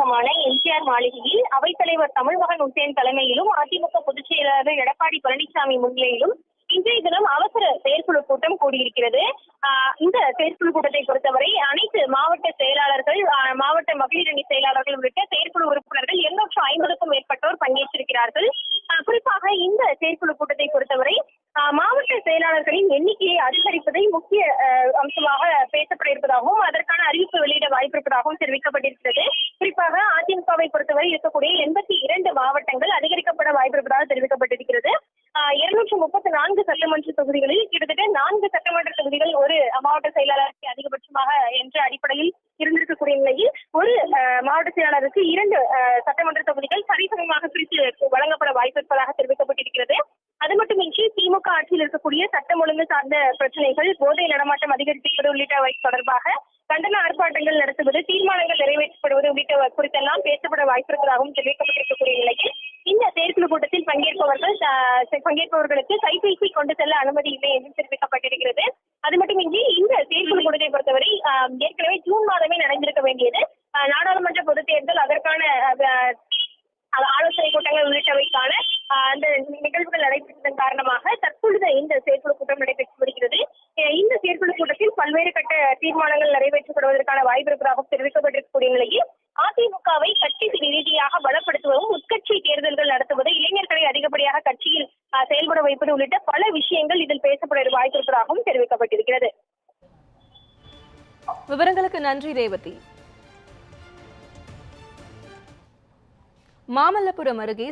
அலுவலகமான எம்ஜிஆர் மாளிகையில் அவைத்தலைவர் தமிழ்மகன் உசேன் தலைமையிலும் அதிமுக பொதுச் செயலாளர் எடப்பாடி பழனிசாமி முன்னிலையிலும் இன்றைய தினம் அவசர செயற்குழு கூட்டம் கூடியிருக்கிறது. இந்த செயற்குழு கூட்டத்தை பொறுத்தவரை அனைத்து மாவட்ட செயலாளர்கள் மாவட்ட மகளிர் அணி செயலாளர்கள் உள்ளிட்ட செயற்குழு உறுப்பினர்கள் இருநூற்று ஐம்பதுக்கும் மேற்பட்டோர் பங்கேற்றிருக்கிறார்கள். குறிப்பாக இந்த செயற்குழு கூட்டத்தை பொறுத்தவரை மாவட்ட செயலாளர்களின் எண்ணிக்கையை அதிகரிப்பதை முக்கிய அம்சமாக பேசப்பட இருப்பதாகவும் அதற்கான அறிவிப்பு வெளியிட வாய்ப்பு இருப்பதாகவும் தெரிவிக்கப்பட்டிருக்கிறது. அதிமுகவை பொறுத்தவரை இருக்கக்கூடிய எண்பத்தி இரண்டு மாவட்டங்கள் அதிகரிக்கப்பட வாய்ப்பு இருப்பதாக தெரிவிக்கப்பட்டிருக்கிறது இருநூற்று முப்பத்தி நான்கு சட்டமன்ற தொகுதிகளில் கிட்டத்தட்ட நான்கு சட்டமன்ற தொகுதிகள் ஒரு மாவட்ட செயலாளருக்கு அதிகபட்சமாக என்ற அடிப்படையில் இருந்திருக்கக்கூடிய நிலையில் ஒரு மாவட்ட செயலாளருக்கு இரண்டு ஆஹ், சட்டமன்ற தொகுதிகள் சரிசமமாக பிரித்து வழங்கப்பட வாய்ப்பு இருப்பதாக தெரிவிக்கப்பட்டிருக்கிறது. அது மட்டுமின்றி திமுக ஆட்சியில் இருக்கக்கூடிய சட்டம் ஒழுங்கு சார்ந்த பிரச்சனைகள் போதை நடமாட்டம் அதிகரித்து உள்ளிட்டவை தொடர்பாக கண்டன ஆர்ப்பாட்டங்கள் நடத்துவது தீர்மானங்கள் நிறைவேற்றப்படுவது உள்ளிட்ட குறித்தெல்லாம் பேசப்பட வாய்ப்பு இருப்பதாகவும் தெரிவிக்கப்பட்டிருக்கக்கூடிய நிலையில் இந்த தேர்தல் கூட்டத்தில் பங்கேற்பவர்கள் பங்கேற்பவர்களுக்கு கைபேசி கொண்டு செல்ல அனுமதி இல்லை என்று தெரிவிக்கப்பட்டிருக்கிறது. அது மட்டுமின்றி இந்த தேர்தல் கூட்டத்தை பொறுத்தவரை ஏற்கனவே ஜூன் மாதமே நடந்திருக்க வேண்டியது. நாடாளுமன்ற பொதுத் தேர்தல் அதற்கான ஆலோசனை கூட்டங்கள் உள்ளிட்டவைக்கான அந்த நிகழ்வுகள் நடைபெற்றதன் காரணமாக தற்பொழுது இந்த செயற்குழு கூட்டம் நடைபெற்று வருகிறது. இந்த செயற்குழு கூட்டத்தில் பல்வேறு கட்ட தீர்மானங்கள் நிறைவேற்றப்படுவதற்கான வாய்ப்பு இருப்பதாக தெரிவிக்கப்பட்டிருக்கக்கூடிய நிலையில் அதிமுகவை கட்சி ரீதியாக பலப்படுத்துவதும் உட்கட்சி தேர்தல்கள் நடத்துவது இளைஞர்களை அதிகப்படியாக கட்சியில் செயல்பட வைப்பது உள்ளிட்ட பல விஷயங்கள் இதில் பேசப்பட வாய்ப்பு இருப்பதாகவும் தெரிவிக்கப்பட்டிருக்கிறது. விவரங்களுக்கு நன்றி ரேவதி. மாமல்லபுரம் அருகே